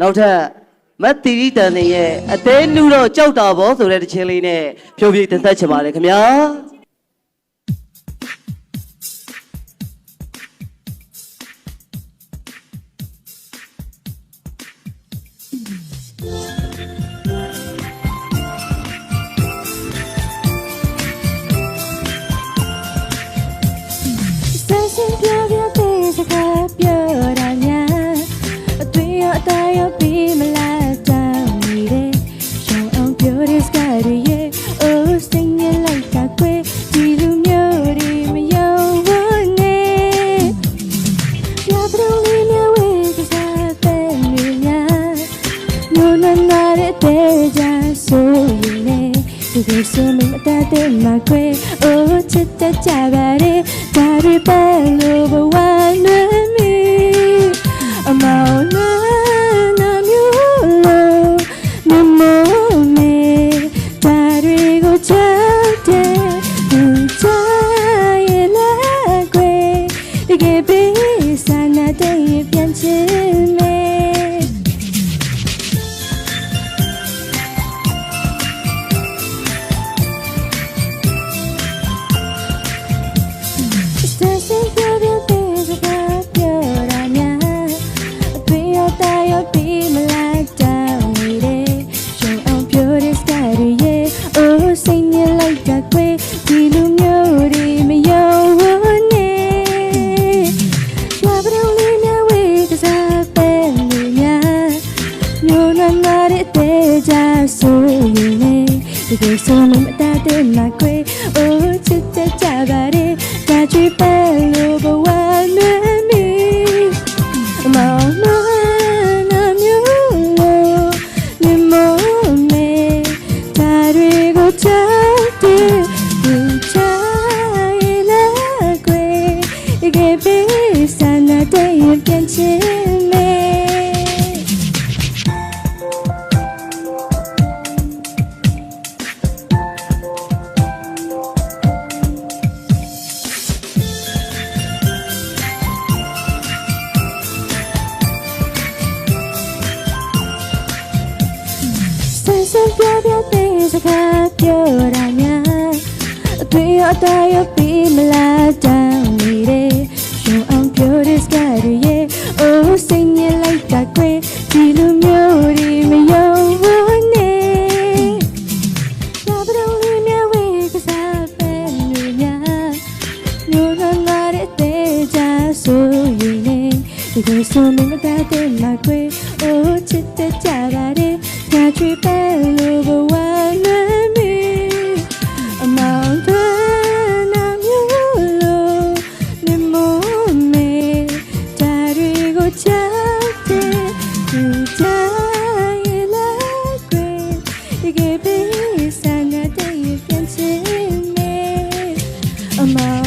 နောက်ထပ်မတ်တီရီတန်နေရဲ့အသေးနူတော့ကြောက်တာဘောဆိုတဲ့တခြင်းလေးနဲ့ဖြိုပြတင်သက်ချင်ပါတယ်ခင်ဗျာ တဲ့စကားတွေရဲ့အိုးစိတ်နဲ့လိုက်တာကွယ်ဒီလူမျိုးတွေမယုံဘူးနဲ့ပြပရုံလေးနဲ့ဝေးကစားတဲ့နေများညနနာတဲ့တဲ့ကြဆိုရင်လည်းဒီလိုဆိုမမတတ်တဲ့မှာကွယ်အိုးချစ်တတ်ကြပါရဲ့ဒါတွေပဲလို့ဘဝ အိုးစိတ်နဲ့လိုက်တာကွယ်ဒီလူမျိုးတွေမယုံဘူးနဲ့ဘာပရုံလေးနဲ့ဝေးကစားပဲလူများညနာနာတဲ့ကြဆိုရင်လည်းဒီလိုဆိုမမတတ်တဲ့မှာကွယ်အိုးချစ်တဲ့ကြပါရဲ့ဒါချွေပဲလို့ဘဝနဲ့ တွေ့ရတာရပြီမလားတန်းနေတယ်ရှင်အောင်ပြောတဲ့စကားတွေရဲ့ Oh စိတ်ညစ်လိုက်တာကွယ်ဒီလိုမျိုးဒီမယုံဘူးနဲ့လာပတော်လူနဲ့ဝေးကစားပဲလူများမျိုးနွမ်းလာတဲ့တေချာဆိုရင်လေဒီကိုဆိုမင်းတာတဲ့မကွယ် Oh ချစ်တဲ့ကြတာတဲ့ကြွေးပဲလို့ဘဝနဲ့ summer.